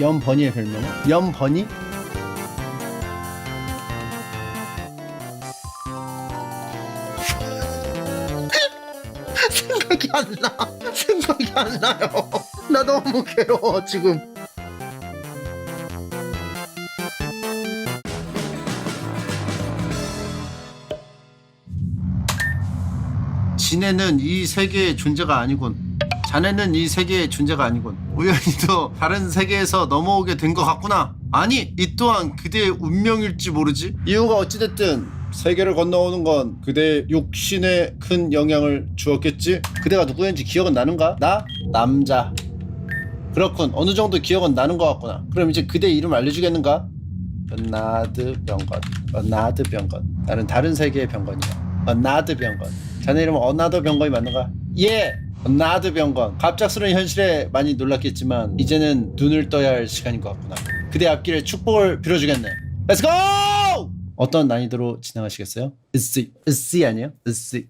염버니의 별명은? 염버니? 생각이 안 나. 생각이 안 나요. 나 너무 괴로워 지금. 지네는 이 세계의 존재가 아니군. 자네는 이 세계의 존재가 아니군. 우연히도 다른 세계에서 넘어오게 된 것 같구나. 아니, 이 또한 그대의 운명일지 모르지. 이유가 어찌됐든 세계를 건너오는 건 그대의 육신에 큰 영향을 주었겠지. 그대가 누구였는지 기억은 나는가? 나 남자. 그렇군. 어느 정도 기억은 나는 것 같구나. 그럼 이제 그대 이름 알려주겠는가? 나드 병건. 나드 병건. 나는 다른 세계의 병건이야. 어나드 병건. 자네 이름은 어나더 병건이 맞는가? 예. 어나드 병건. 갑작스러운 현실에 많이 놀랐겠지만 이제는 눈을 떠야 할 시간인 것 같구나. 그대 앞길에 축복을 빌어주겠네. 렛츠고! 어떤 난이도로 진행하시겠어요? 으쓰 으쓰 아니에요? 으쓰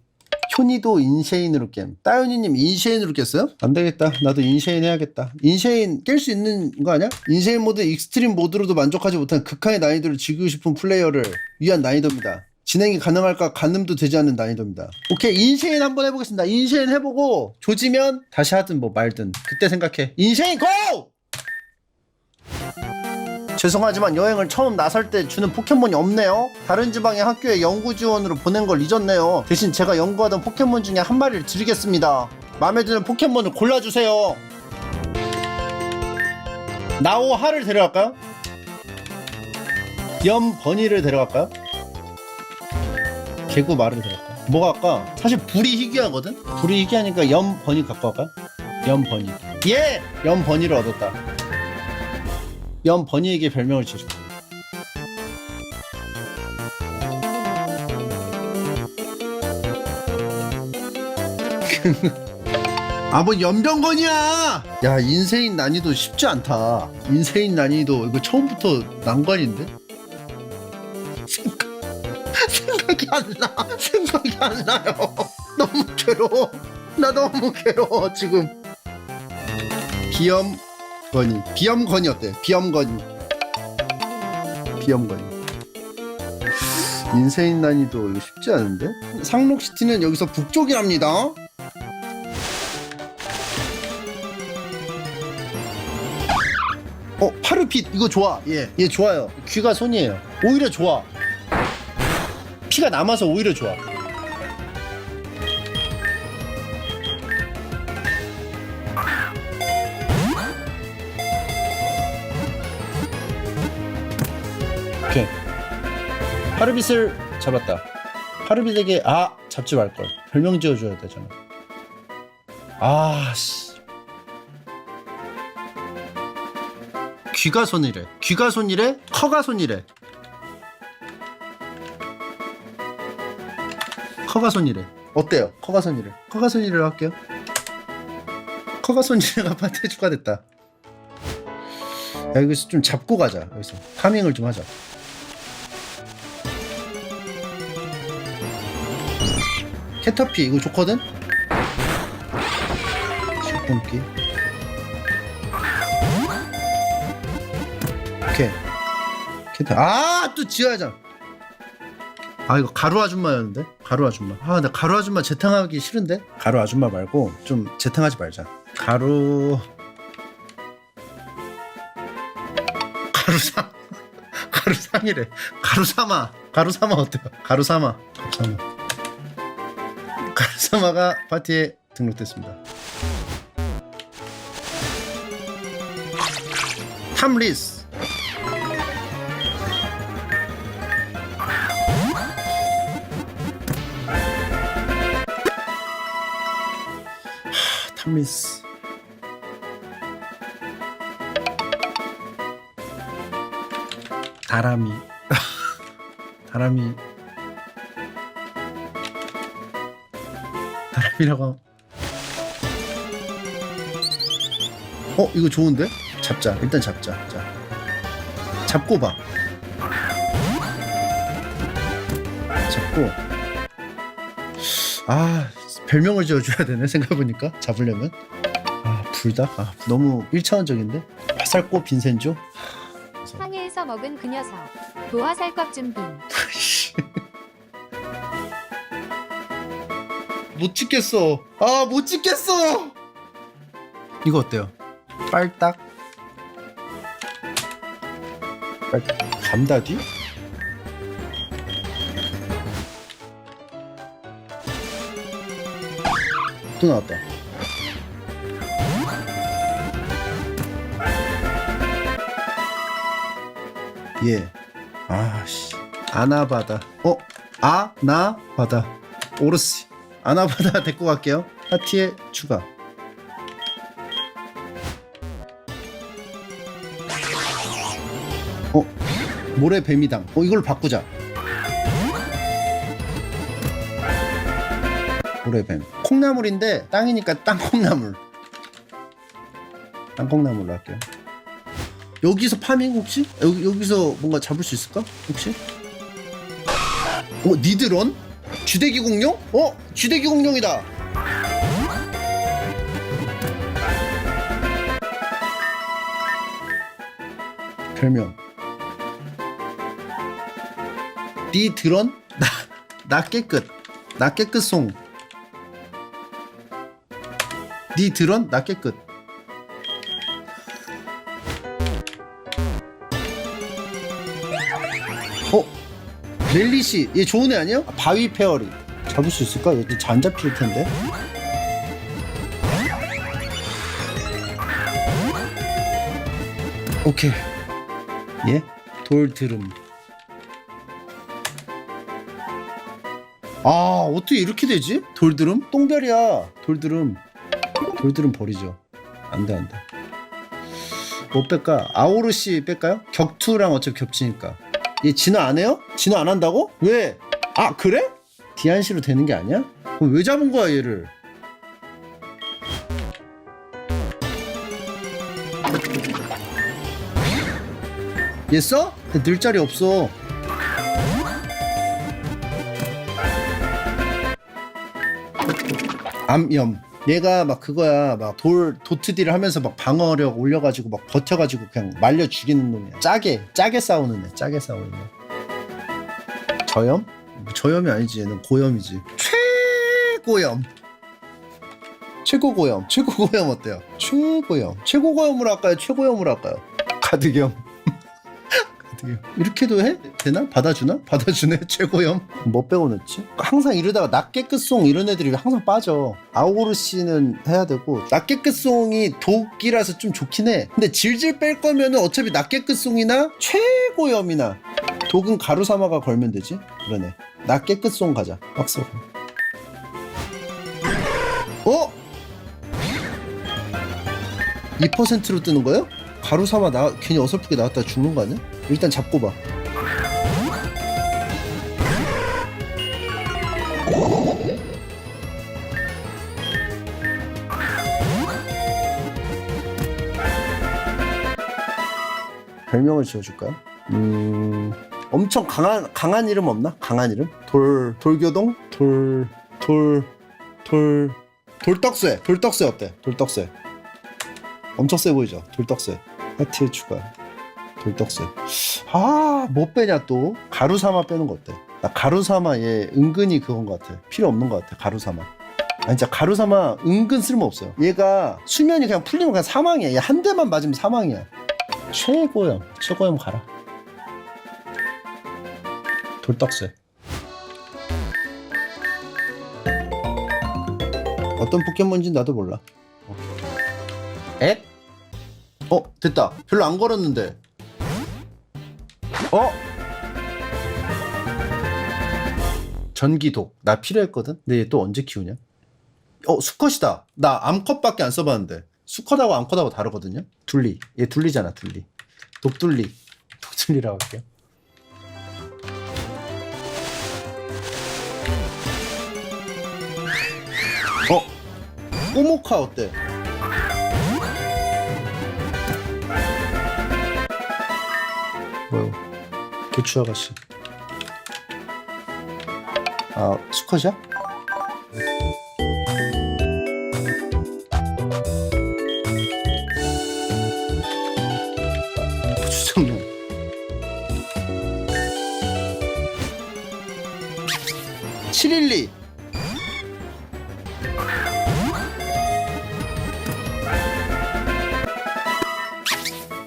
효니도 인쉐인으로 겜. 따윤이님 인쉐인으로 깼어요? 안 되겠다. 나도 인쉐인 해야겠다. 인쉐인 깰 수 있는 거 아니야? 인쉐인 모드 익스트림 모드로도 만족하지 못한 극한의 난이도를 즐기고 싶은 플레이어를 위한 난이도입니다. 진행이 가능할까 가늠도 되지 않는 난이도입니다. 오케이 인쉐인 한번 해보겠습니다. 인쉐인 해보고 조지면 다시 하든 뭐 말든 그때 생각해. 인쉐인 고! 죄송하지만 여행을 처음 나설 때 주는 포켓몬이 없네요. 다른 지방의 학교에 연구 지원으로 보낸 걸 잊었네요. 대신 제가 연구하던 포켓몬 중에 한 마리를 드리겠습니다. 마음에 드는 포켓몬을 골라주세요. 나오하를 데려갈까요? 염버니를 데려갈까요? 개구마를 데려갈까요? 뭐가 할까? 사실 불이 희귀하거든? 불이 희귀하니까 염버니 갖고 갈까요? 염버니. 예! 염버니를 얻었다. 염 버니에게 별명을 지르. 아뭐 연병건이야. 야 인세인 난이도 쉽지 않다. 인세인 난이도 이거 처음부터 난관인데? 안 나. 생각이 안 나요. 너무 괴로워. 나 너무 괴로워 지금. 비염 건이 비염 건이 어때? 비염 건이 비염 건이 인세인 난이도 이거 쉽지 않은데? 상록시티는 여기서 북쪽이랍니다 어 파르핏 이거 좋아 얘, 얘 좋아요 귀가 손이에요 오히려 좋아 피가 남아서 오히려 좋아 오케이. 파르빗을 잡았다. 파르빗에게 아 잡지 말 걸. 별명 지어줘야 되잖아. 아 씨. 귀가 손이래. 귀가 손이래. 커가 손이래. 커가 손이래. 어때요? 커가 손이래. 커가 손이래 할게요. 커가 손이래가 파티에 추가됐다. 야 여기서 좀 잡고 가자. 여기서 파밍을 좀 하자. 캐터피 이거 좋거든? 식품기 오케이 캐터 아또 지하장 아 이거 가루 아줌마였는데? 가루 아줌마. 아 나 가루 아줌마 재탕하기 싫은데? 가루 아줌마 말고 좀 재탕하지 말자. 가루. 가루상 가루상이래. 가루사마 가루사마 어때요? 가루사마 가루사마 가르사마가 파티에 등록됐습니다. 탐리스 하, 탐리스 다람이. 다람이. 사람이라고. 어 이거 좋은데? 잡자. 일단 잡자. 자. 잡고 봐. 잡고. 아 별명을 지어줘야 되네 생각해보니까 잡으려면 아 불닭 아 너무 1차원적인데 화살코 빈센조? 상해에서 먹은 그 녀석 도화살 꽉 준비 못 찍겠어. 아, 못 찍겠어. 이거 어때요? 빨딱. 빨딱. 감다디? 또 나왔다. 예. 아씨. 아나바다. 어? 아나바다. 오르시. 아나바다 데리고 갈게요. 파티에 추가. 어? 모래 뱀이당. 어 이걸 바꾸자. 모래뱀. 콩나물인데 땅이니까 땅콩나물. 땅콩나물로 할게요. 여기서 파밍 혹시? 여기 여기서 뭔가 잡을 수 있을까? 혹시? 어 니드런? 주대기 공룡? 어 주대기 공룡이다. 별명. 니드런? 나, 나 깨끗. 나 깨끗송. 니드런? 나 깨끗. 어? 렐리씨 얘 좋은 애 아니야? 바위 페어리 잡을 수 있을까? 얘잘안 잡힐 텐데 오케이 얘 돌드름 아 어떻게 이렇게 되지? 돌드름? 똥별이야 돌드름 돌드름 버리죠 안 돼 안 돼 뭐 뺄까? 아오르시 뺄까요? 격투랑 어차피 겹치니까 얘 진화 안 해요? 진화 안 한다고? 왜? 아 그래? 디안시로 되는 게 아니야? 그럼 왜 잡은 거야 얘를? 얘 써? 늘 자리 없어 암염 얘가 막 그거야. 막 돌 도트딜을 하면서 막 방어력 올려가지고 막 버텨가지고 그냥 말려 죽이는 놈이야. 짜게 짜게 싸우는 애 짜게 싸우는 애. 저염? 뭐 저염이 아니지. 얘는 고염이지. 최고염. 최고 고염. 최고 고염 어때요? 최고염. 최고 고염으로 할까요? 최고염으로 할까요? 가득염 가득염 이렇게도 해? 되나? 받아주나? 받아주네 최고염 뭐 빼고 넣지? 항상 이러다가 낮게끝송 이런 애들이 항상 빠져 아오르씨는 해야 되고 낮게끝송이 독이라서 좀 좋긴 해 근데 질질 뺄 거면 은 어차피 낮게끝송이나 최고염이나 독은 가루사마가 걸면 되지 그러네 낮게끝송 가자 박스 어? 2%로 뜨는 거예요? 가루사마 나 괜히 어설프게 나왔다 죽는 거 아니야? 일단 잡고 봐. 별명을 지어줄까요? 음, 엄청 강한 강한 이름 없나? 강한 이름? 돌 돌교동? 돌 돌 돌 돌떡쇠 돌떡쇠 어때? 돌떡쇠 엄청 세 보이죠? 돌떡쇠 하트에 추가 돌떡쇠 아못 빼냐 또? 가루사마 빼는 거 어때? 나 가루사마 얘 은근히 그건 것 같아. 필요 없는 것 같아 가루사마 아니 진짜 가루사마 은근 쓸모없어요. 얘가 수면이 그냥 풀리면 그냥 사망이야. 얘 한 대만 맞으면 사망이야. 최고염 최고염 가라. 돌떡쇠 어떤 포켓몬인지 나도 몰라. 에? 어 됐다. 별로 안 걸었는데 어? 전기독 나 필요했거든? 근데 얘 또 언제 키우냐? 어 수컷이다. 나 암컷밖에 안 써봤는데. 수컷하고 암컷하고 다르거든요? 둘리. 얘 둘리잖아 둘리. 독둘리. 독둘리라고 할게요. 어? 꼬모카 어때? 뭐요? 개추 아가씨. 아 수컷이야? 고추청년. (712)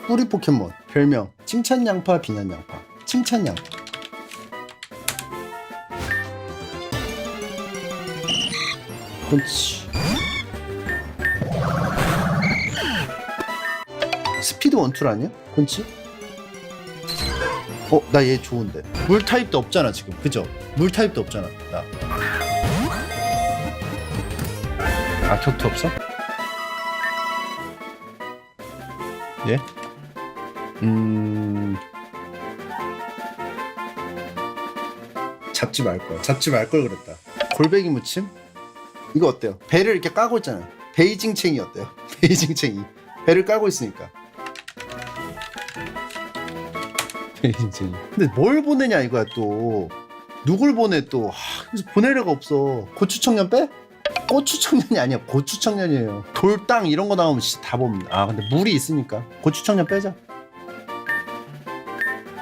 뿌리 포켓몬 별명 칭찬 양파 비난 양파 칭찬 양파 그렇지 스피드 원툴 아니야? 그렇지? 어, 나 얘 좋은데. 물 타입도 없잖아, 지금. 그죠? 물 타입도 없잖아, 나. 아, 격투 없어? 예? 음. 잡지 말 걸. 잡지 말 걸 그랬다. 골뱅이 무침? 이거 어때요? 배를 이렇게 까고 있잖아요. 베이징 챙이 어때요? 베이징 챙이. 배를 깔고 있으니까. 베이징 챙이. 근데 뭘 보내냐 이거야 또. 누굴 보내 또. 하, 그래서 보낼 애가 없어. 고추 청년 빼? 고추 청년이 아니야. 고추 청년이에요. 돌땅 이런 거 나오면 진짜 다 봅니다. 아 근데 물이 있으니까. 고추 청년 빼자.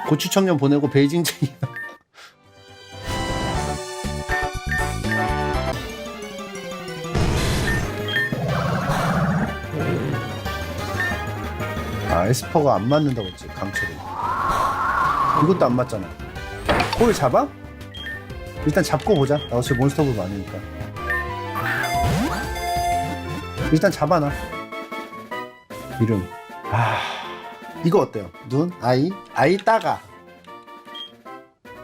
고추 청년 보내고 베이징 챙이. 에스퍼가 안 맞는다고 했지 강철이. 이것도 안 맞잖아. 홀 잡아? 일단 잡고 보자. 나 어차피 몬스터볼 많으니까. 일단 잡아놔. 이름. 아 이거 어때요? 눈? 아이? 아이 따가.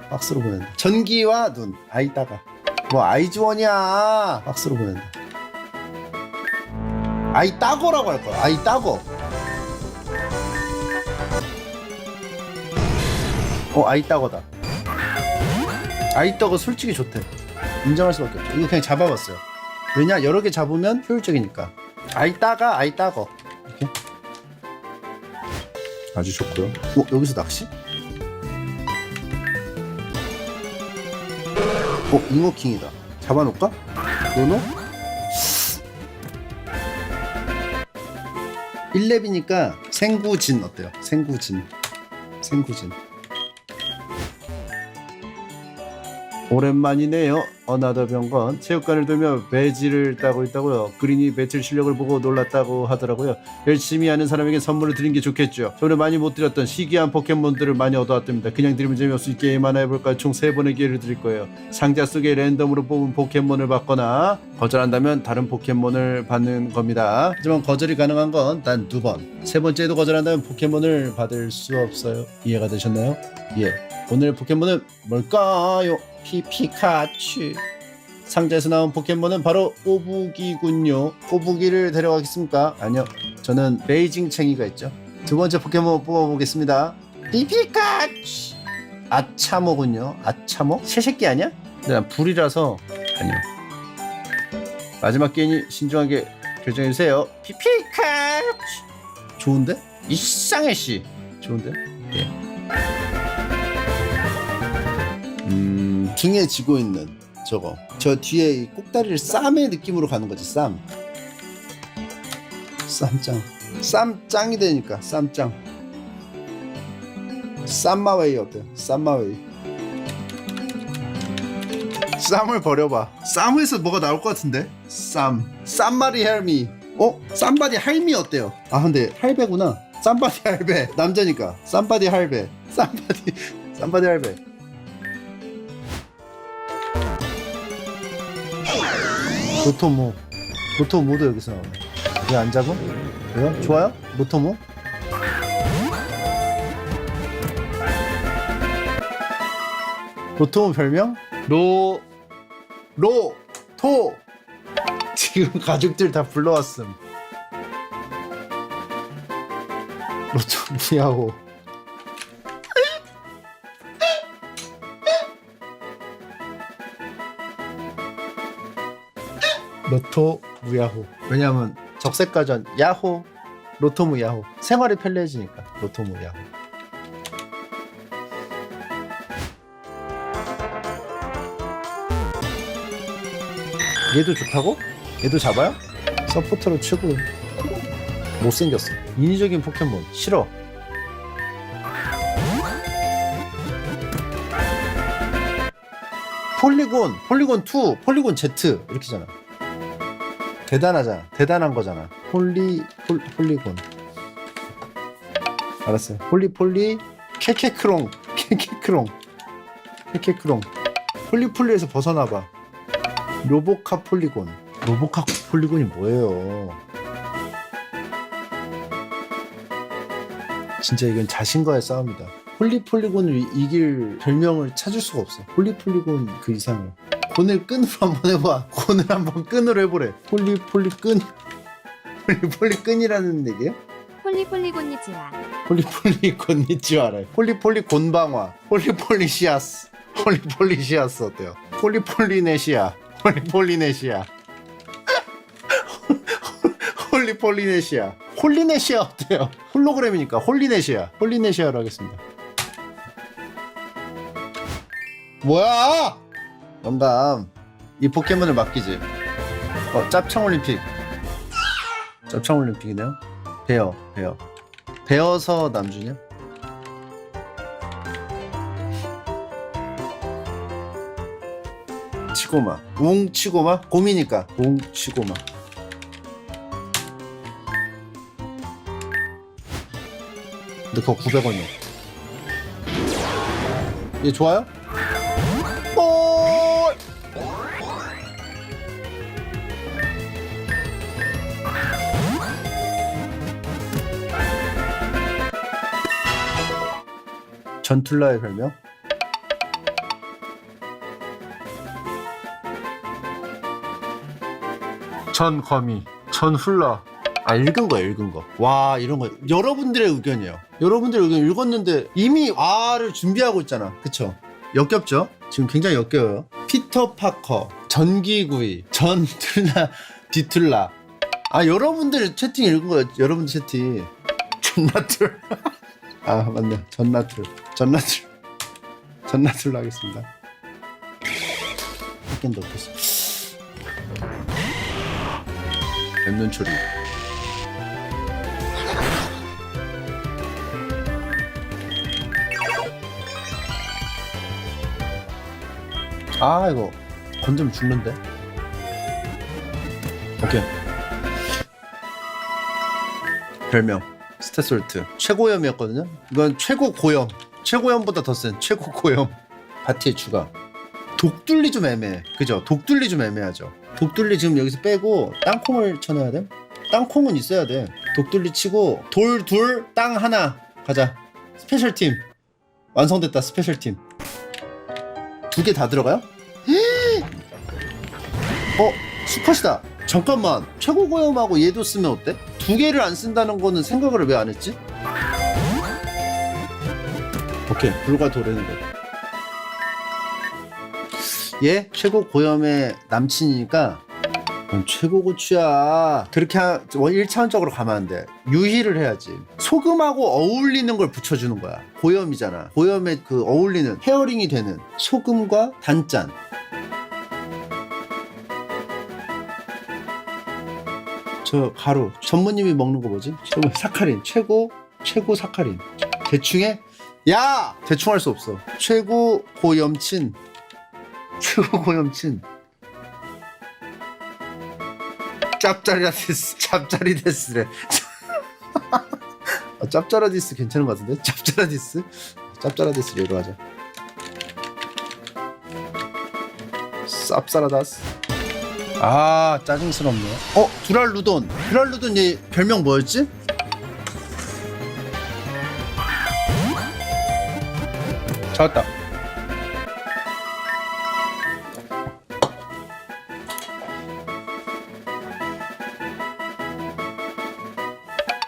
박스로 보낸다 전기와 눈. 아이 따가. 뭐 아이즈원이야. 박스로 보낸다 아이 따거라고 할 거야. 아이 따거 어 아이따거다. 아이따거 솔직히 좋대. 인정할 수밖에 없죠. 이거 그냥 잡아봤어요. 왜냐 여러 개 잡으면 효율적이니까. 아이따가 아이따거. 이렇게. 아주 좋고요. 어 여기서 낚시? 어 잉어킹이다. 잡아놓을까? 노노? 1렙이니까 생구진 어때요? 생구진. 생구진 오랜만이네요. 어나더 병건 체육관을 돌며 배지를 따고 있다고요. 그린이 배틀 실력을 보고 놀랐다고 하더라고요. 열심히 하는 사람에게 선물을 드린 게 좋겠죠. 저번에 많이 못 드렸던 희귀한 포켓몬들을 많이 얻어왔답니다. 그냥 드리면 재미없이 게임 하나 해볼까 총세 번의 기회를 드릴 거예요. 상자 속에 랜덤으로 뽑은 포켓몬을 받거나 거절한다면 다른 포켓몬을 받는 겁니다. 하지만 거절이 가능한 건 단 두 번. 세 번째도 거절한다면 포켓몬을 받을 수 없어요. 이해가 되셨나요? 예. 오늘 포켓몬은 뭘까요? 피피카츄. 상자에서 나온 포켓몬은 바로 꼬부기군요. 꼬부기를 데려가겠습니까? 아니요. 저는 베이징 챙이가 있죠. 두 번째 포켓몬 뽑아보겠습니다. 피피카츄. 아차모군요. 아차모? 새새끼 아니야? 난 불이라서 아니요. 마지막 게임이 신중하게 결정해주세요. 피피카츄. 좋은데? 이상해 씨. 좋은데? 예. 등에 지고 있는 저거. 저 뒤에 이 꼭다리를 쌈의 느낌으로 가는 거지, 쌈. 쌈짱. 쌈짱이 되니까, 쌈짱. 쌈마웨이 어때요? 쌈마웨이. 쌈을 버려봐. 쌈에서 뭐가 나올 것 같은데? 쌈. 쌈마리 할미. 어? 쌈바디 할미 어때요? 아, 근데 할배구나. 쌈바디 할배. 남자니까. 쌈바디 할배. 쌈바디, 쌈바디 할배. 로토모 로토모도 여기서 나오네 왜 안 잡아? 왜요? 좋아요? 로토모? 로토모 별명? 로... 로... 토! 지금 가족들 다 불러왔음 로토 미야호 로토 무야호. 왜냐하면 적색가전 야호 로토무 야호 생활이 편리해지니까 로토무 야호. 얘도 좋다고? 얘도 잡아요? 서포터로 치고 못생겼어. 인위적인 포켓몬 싫어. 폴리곤, 폴리곤 2, 폴리곤 Z 이렇게잖아. 대단하잖아. 대단한 거잖아. 폴리 폴, 폴리곤. 알았어요. 폴리 폴리 케케크롱 케케크롱 케케크롱 폴리폴리에서 벗어나봐. 로보카 폴리곤. 로보카 폴리곤이 뭐예요? 진짜 이건 자신과의 싸움이다. 폴리폴리곤을 이- 이길 별명을 찾을 수가 없어. 폴리폴리곤 그 이상을. 곤을 끈으로 한번 해봐. 곤을 한번 끈으로 해보래. 폴리 폴리 끈. 폴리 폴리 끈이라는 얘기야? 폴리 폴리 곤니지야. 폴리 폴리 곤니치와래. 폴리 폴리 곤방화. 폴리 폴리 시아스. 폴리 폴리 시아스 어때요? 폴리 폴리네시아. 폴리 폴리네시아. 홀리 폴리네시아. 홀리네시아 어때요? 홀로그램이니까 홀리네시아. 홀리네시아로 하겠습니다. 뭐야? 영감. 이 포켓몬을 맡기지. 어, 짭창 올림픽. 짭창 올림픽이네요. 베어, 베어. 베어서 남주냐? 치고마. 웅 치고마? 곰이니까. 웅 치고마. 근데 그거 900원이야. 얘 좋아요? 전툴라의 별명? 전거미, 전훌라. 아 읽은 거 읽은 거. 와 이런 거 여러분들의 의견이에요. 여러분들의 의견 읽었는데 이미 아를 준비하고 있잖아. 그쵸? 역겹죠? 지금 굉장히 역겨워요. 피터 파커, 전기구이, 전툴라, 뒤툴라. 아 여러분들 채팅 읽은 거예요. 여러분들 채팅. 전나툴. 아 맞네. 전나툴. 전나툴. 전나툴로 하겠습니다. 한개더 없겠어. 랩눈 처리. 아 이거 건드면 죽는데. 오케이. 별명 스테솔트 최고염이었거든요. 이건 최고 고염. 최고염보다 더 센 최고 고염. 바티에 추가. 독둘리 좀 애매해. 그죠? 독둘리 좀 애매하죠. 독둘리 지금 여기서 빼고 땅콩을 쳐넣어야 돼. 땅콩은 있어야 돼. 독둘리 치고 돌 둘 땅 하나 가자. 스페셜 팀 완성됐다. 스페셜 팀. 두 개 다 들어가요? 어 수컷이다. 잠깐만 최고 고염하고 얘도 쓰면 어때? 두 개를 안 쓴다는 거는 생각을 왜 안 했지? 오케이 불과 돌했는데 얘 최고 고염의 남친이니까 넌 최고 고추야. 그렇게 하, 1차원적으로 가면 안돼. 유희를 해야지. 소금하고 어울리는 걸 붙여주는 거야. 고염이잖아. 고염에 그 어울리는 헤어링이 되는 소금과 단짠 저 가루. 전무님이 먹는 거 뭐지? 최고 사카린. 최고 최고 사카린. 대충 해? 야! 대충 할 수 없어. 최고 고염친. 최고 고염친. 짭짜리라디스 짭짜리데스래. 아, 짭짜라디스 괜찮은 것 같은데? 짭짜라디스? 짭짜라디스 얘로 하자. 쌉싸라다스 아 짜증스럽네 어 두랄루돈 두랄루돈 얘 별명 뭐였지? 잡았다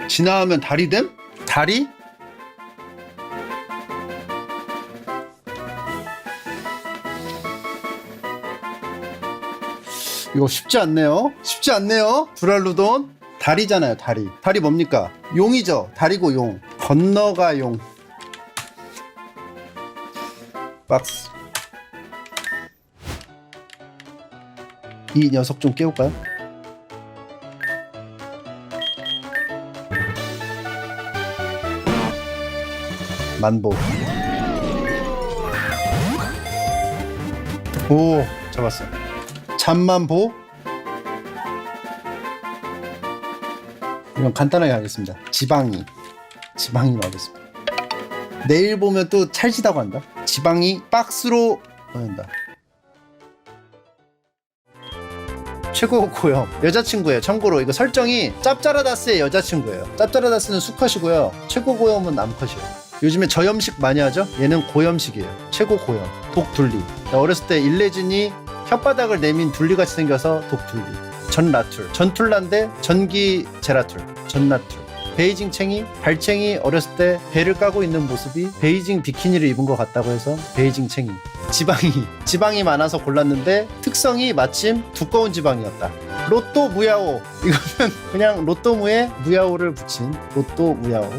지나가면 다리 됨? 다리? 이거 쉽지 않네요. 쉽지 않네요. 두랄루돈 다리잖아요. 다리. 다리 뭡니까? 용이죠. 다리고 용. 건너가 용. 박스. 이 녀석 좀 깨울까요? 만보. 오 잡았어 잠만 보. 이건 간단하게 하겠습니다. 지방이. 지방이로 하겠습니다. 내일 보면 또 찰지다고 한다. 지방이 박스로 보낸다. 최고 고형. 여자친구예요 참고로. 이거 설정이 짭짜라다스의 여자친구예요. 짭짜라다스는 수컷이고요. 최고 고형은 남컷이에요. 요즘에 저염식 많이 하죠? 얘는 고염식이에요. 최고 고형. 독둘리. 어렸을 때 일레진이 혓바닥을 내민 둘리같이 생겨서 독둘리. 전라툴. 전툴란데 전기 제라툴. 전라툴. 베이징 챙이 발챙이 어렸을 때 배를 까고 있는 모습이 베이징 비키니를 입은 것 같다고 해서 베이징 챙이. 지방이 지방이 많아서 골랐는데 특성이 마침 두꺼운 지방이었다. 로또 무야호 이거는 그냥 로또 무에 무야호를 붙인 로또 무야호